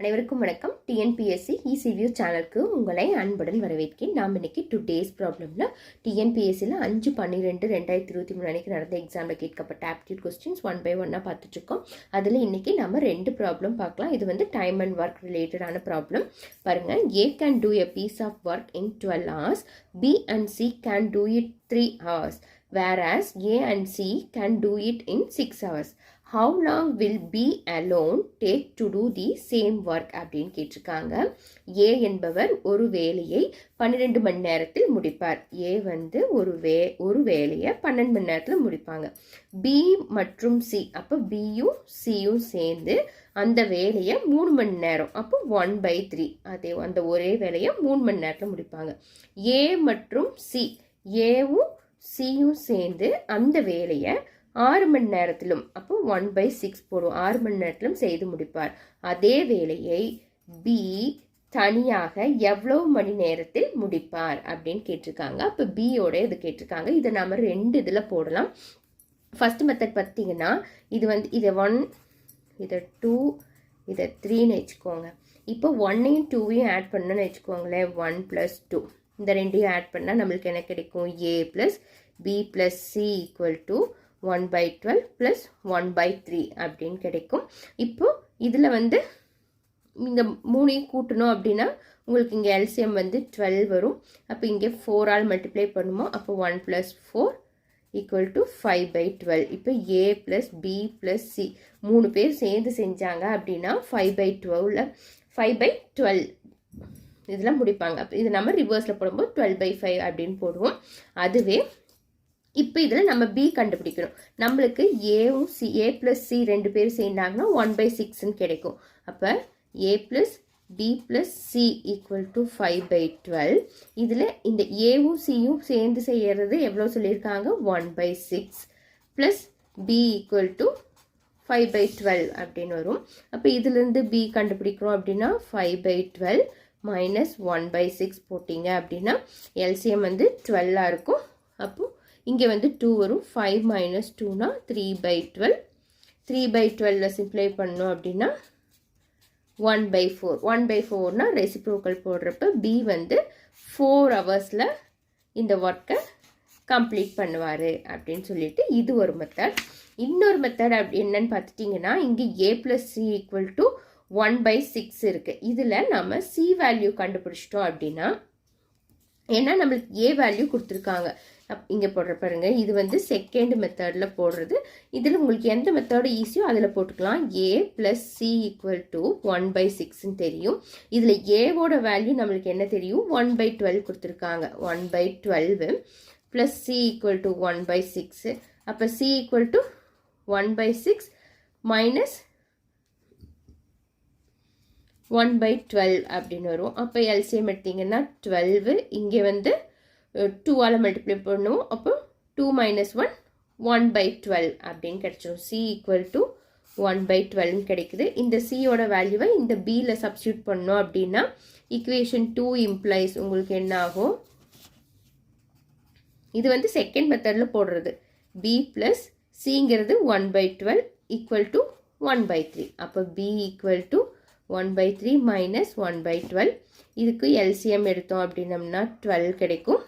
அனைவருக்கும் வணக்கம். டிஎன்பிஎஸ்சி இசிவியூ சேனலுக்கு உங்களை அன்புடன் வரவேற்கிறேன். நாம் இன்னைக்கு டுடேஸ் ப்ராப்ளமில் டிஎன்பிஎஸ்சியில் அஞ்சு பன்னிரெண்டு ரெண்டாயிரத்தி இருபத்தி மூணு அன்னைக்கு நடந்த எக்ஸாமில் கேட்கப்பட்ட ஆப்டியூட் கொஸ்டின்ஸ் ஒன் பை ஒன்னாக பார்த்துட்ருக்கோம் அதில் இன்றைக்கி நம்ம ரெண்டு ப்ராப்ளம் பார்க்கலாம். இது வந்து டைம் அண்ட் ஒர்க் ரிலேட்டடான ப்ராப்ளம் பாருங்கள் A can do a piece of work in twelve hours B and C can do it three hours whereas A and C can do it in six hours how long will B alone take to do the same work அப்படின்னு கேட்டிருக்காங்க. ஏ என்பவர் ஒரு வேலையை பன்னிரெண்டு மணி நேரத்தில் முடிப்பார். ஏ வந்து ஒரு வே ஒரு வேலையை பன்னெண்டு மணி நேரத்தில் முடிப்பாங்க. பி மற்றும் சி அப்போ பியும் சியும் சேர்ந்து அந்த வேலையை மூணு மணி நேரம் அப்போ ஒன் பை த்ரீ அதே அந்த ஒரே வேலையை மூணு மணி நேரத்தில் முடிப்பாங்க. ஏ மற்றும் சி ஏவும் சியும் சேர்ந்து அந்த வேலையை ஆறு மணி நேரத்திலும் அப்போ ஒன் பை சிக்ஸ் போடும் ஆறு மணி நேரத்திலும் செய்து முடிப்பார். அதே வேலையை பி தனியாக எவ்வளவு மணி நேரத்தில் முடிப்பார் அப்படின்னு கேட்டிருக்காங்க. அப்போ பியோட இது கேட்டிருக்காங்க. இதை நம்ம ரெண்டு இதில் போடலாம். ஃபஸ்ட் மெத்தட் பார்த்தீங்கன்னா இது வந்து இதை ஒன் இதை டூ இதை த்ரீன்னு வச்சுக்கோங்க. இப்போ ஒன்னையும் டூவையும் ஆட் பண்ணணும்னு வச்சுக்கோங்களேன். ஒன் ப்ளஸ் டூ இந்த ரெண்டையும் ஆட் பண்ணால் நம்மளுக்கு என்ன கிடைக்கும்? A plus B plus C equal to one by twelve plus one by three அப்படின்னு கிடைக்கும். இப்போது இதில் வந்து இந்த மூணையும் கூட்டணும் அப்படின்னா உங்களுக்கு இங்கே எல்சிஎம் வந்து டுவெல் வரும். அப்போ இங்கே ஃபோரால் மல்டிப்ளை பண்ணுமோ? அப்போ one plus four equal to five by twelve இப்போ A plus B plus C மூணு பேர் சேர்ந்து செஞ்சாங்க அப்படின்னா ஃபைவ் பை டுவெல்ல ஃபைவ் பை டுவெல் இதெல்லாம் முடிப்பாங்க. அப்போ இது நம்ம ரிவர்ஸில் போடும்போது டுவெல் பை ஃபைவ் அப்படின்னு போடுவோம். அதுவே இப்போ இதில் நம்ம பி கண்டுபிடிக்கணும். நம்மளுக்கு ஏவும் சி ஏ ப்ளஸ் சி ரெண்டு பேரும் சேர்ந்தாங்கன்னா ஒன் பை சிக்ஸ்ன்னு கிடைக்கும். அப்போ A plus B plus C equal to five by twelve இதில் இந்த ஏவும் சியும் சேர்ந்து செய்கிறது எவ்வளோ சொல்லியிருக்காங்க? One by six plus B equal to five by twelve அப்படின்னு வரும். அப்போ இதுலேருந்து பி கண்டுபிடிக்கிறோம் அப்படின்னா five by twelve minus one by six போட்டிங்க அப்படின்னா எல்சிஎம் வந்து டுவெல்லாக இருக்கும். அப்போது இங்கே வந்து டூ வரும். ஃபைவ் மைனஸ் டூனா three by twelve three by டுவெல்ல simply பண்ணோம் அப்படின்னா one by four one by ஃபோர்னா reciprocal போடுறப்ப பி வந்து ஃபோர் ஹவர்ஸில் இந்த ஒர்க்கை கம்ப்ளீட் பண்ணுவார் அப்படின்னு சொல்லிட்டு இது ஒரு மெத்தட் இன்னொரு மெத்தட் அப்படி என்னன்னு பார்த்துட்டிங்கன்னா இங்கே A plus C equal to one by six இருக்குது இதில் நம்ம சி வேல்யூ கண்டுபிடிச்சிட்டோம் அப்படின்னா ஏன்னா நம்மளுக்கு ஏ வேல்யூ கொடுத்துருக்காங்க. அப் இங்கே போடுற பாருங்கள் இது வந்து செகண்ட் மெத்தடில் போடுறது. இதில் உங்களுக்கு எந்த மெத்தடு ஈஸியோ அதில் போட்டுக்கலாம். A plus C equal to one by சிக்ஸ்ன்னு தெரியும். இதில் ஏவோட வேல்யூ நம்மளுக்கு என்ன தெரியும்? ஒன் பை டுவெல் கொடுத்துருக்காங்க. One by twelve plus C equal to one by six அப்போ C equal to one by six minus one by twelve அப்படின்னு வரும். அப்போ எல்சிஎம் எடுத்திங்கன்னா டுவெல்வு இங்கே வந்து டூவால் மல்டிப்ளை பண்ணுவோம். அப்போ two minus one one by twelve அப்படின்னு கிடச்சிரும். C equal to one by டுவெல்னு கிடைக்குது. இந்த சியோட வேல்யூவை இந்த பியில் சப்ஸ்டியூட் பண்ணோம் அப்படின்னா ஈக்குவேஷன் டூ இம்ப்ளைஸ் உங்களுக்கு என்ன ஆகும்? இது வந்து செகண்ட் மெத்தடில் போடுறது. B plus சிங்கிறது one by twelve equal to one by three அப்போ B equal to one by three minus one by twelve இதுக்கு எல்சிஎம் எடுத்தோம் அப்படின்னம்னா டுவெல் கிடைக்கும்.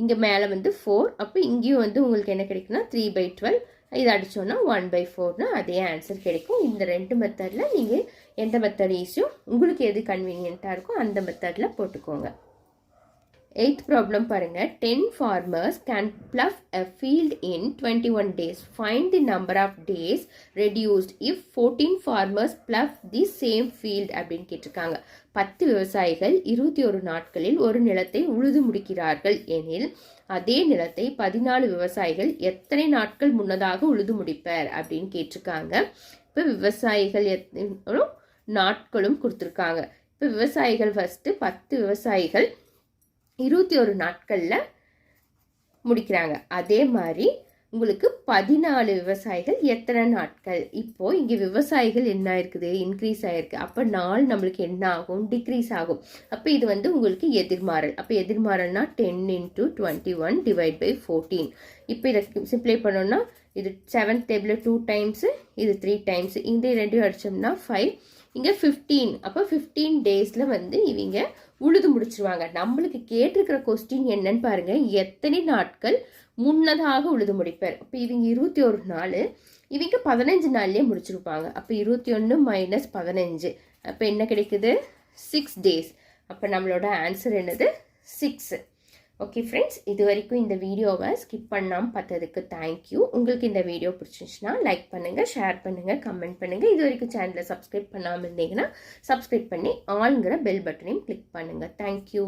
இங்கே மேலே வந்து ஃபோர் அப்போ இங்கேயும் வந்து உங்களுக்கு என்ன கிடைக்குன்னா த்ரீ பை டுவெல் இது அடித்தோன்னா ஒன் பை ஃபோர்னா அதே ஆன்சர் கிடைக்கும். இந்த ரெண்டு மெத்தடில் நீங்கள் எந்த மெத்தட் ஈஸியும் உங்களுக்கு எது கன்வீனியண்ட்டாக இருக்கோ அந்த மெத்தடில் போட்டுக்கோங்க. எயித் ப்ராப்ளம் பாருங்கள் ten farmers can plough a field in twenty one days find the number of days reduced if fourteen farmers plough the same field அப்படின்னு கேட்டிருக்காங்க. பத்து விவசாயிகள் இருபத்தி ஒரு நாட்களில் ஒரு நிலத்தை உழுது முடிக்கிறார்கள் எனில் அதே நிலத்தை பதினாலு விவசாயிகள் எத்தனை நாட்கள் முன்னதாக உழுது முடிப்பர் அப்படின்னு கேட்டிருக்காங்க. இப்போ விவசாயிகள் எத்தனை நாட்களும் கொடுத்துருக்காங்க. இப்போ விவசாயிகள் ஃபஸ்ட்டு பத்து விவசாயிகள் இருபத்தி ஒரு நாட்களில் முடிக்கிறாங்க. அதே மாதிரி உங்களுக்கு பதினாலு விவசாயிகள் எத்தனை நாட்கள்? இப்போது இங்கே விவசாயிகள் என்ன ஆயிருக்குது இன்க்ரீஸ் ஆகிருக்கு அப்போ நாள் நம்மளுக்கு என்ன ஆகும்? டிக்ரீஸ் ஆகும். அப்போ இது வந்து உங்களுக்கு எதிர்மாறல். அப்போ எதிர்மாறல்னா ten into twenty one divide by fourteen இப்போ இதை சிம்ப்ளை பண்ணோன்னா இது செவன்த் டேபிள் டூ டைம்ஸு இது த்ரீ டைம்ஸு இந்த ரெண்டையும் அடித்தோம்னா ஃபைவ் இங்கே ஃபிஃப்டீன் அப்போ ஃபிஃப்டீன் டேஸில் வந்து இவங்க உழுது முடிச்சிருவாங்க. நம்மளுக்கு கேட்டிருக்கிற கொஸ்டின் என்னன்னு பாருங்கள் எத்தனை நாட்கள் முன்னதாக உழுது முடிப்பார்? அப்போ இவங்க இருபத்தி ஒரு நாள் இவங்க பதினஞ்சு நாள்லேயே முடிச்சிருப்பாங்க. அப்போ இருபத்தி ஒன்று மைனஸ் பதினஞ்சு. அப்போ என்ன கிடைக்குது? சிக்ஸ் டேஸ் அப்போ நம்மளோட ஆன்சர் என்னது? சிக்ஸு ஓகே ஃப்ரெண்ட்ஸ் இது வரைக்கும் இந்த வீடியோவை ஸ்கிப் பண்ணாமல் பார்த்ததுக்கு தேங்க்யூ உங்களுக்கு இந்த வீடியோ பிடிச்சிருந்துச்சுன்னா லைக் பண்ணுங்கள் ஷேர் பண்ணுங்கள் கமெண்ட் பண்ணுங்கள் இது வரைக்கும் சேனலை சப்ஸ்கிரைப் பண்ணாமல் இருந்தீங்கன்னா சப்ஸ்கிரைப் பண்ணி ஆளுங்கிற பெல் பட்டனையும் கிளிக் பண்ணுங்கள் தேங்க்யூ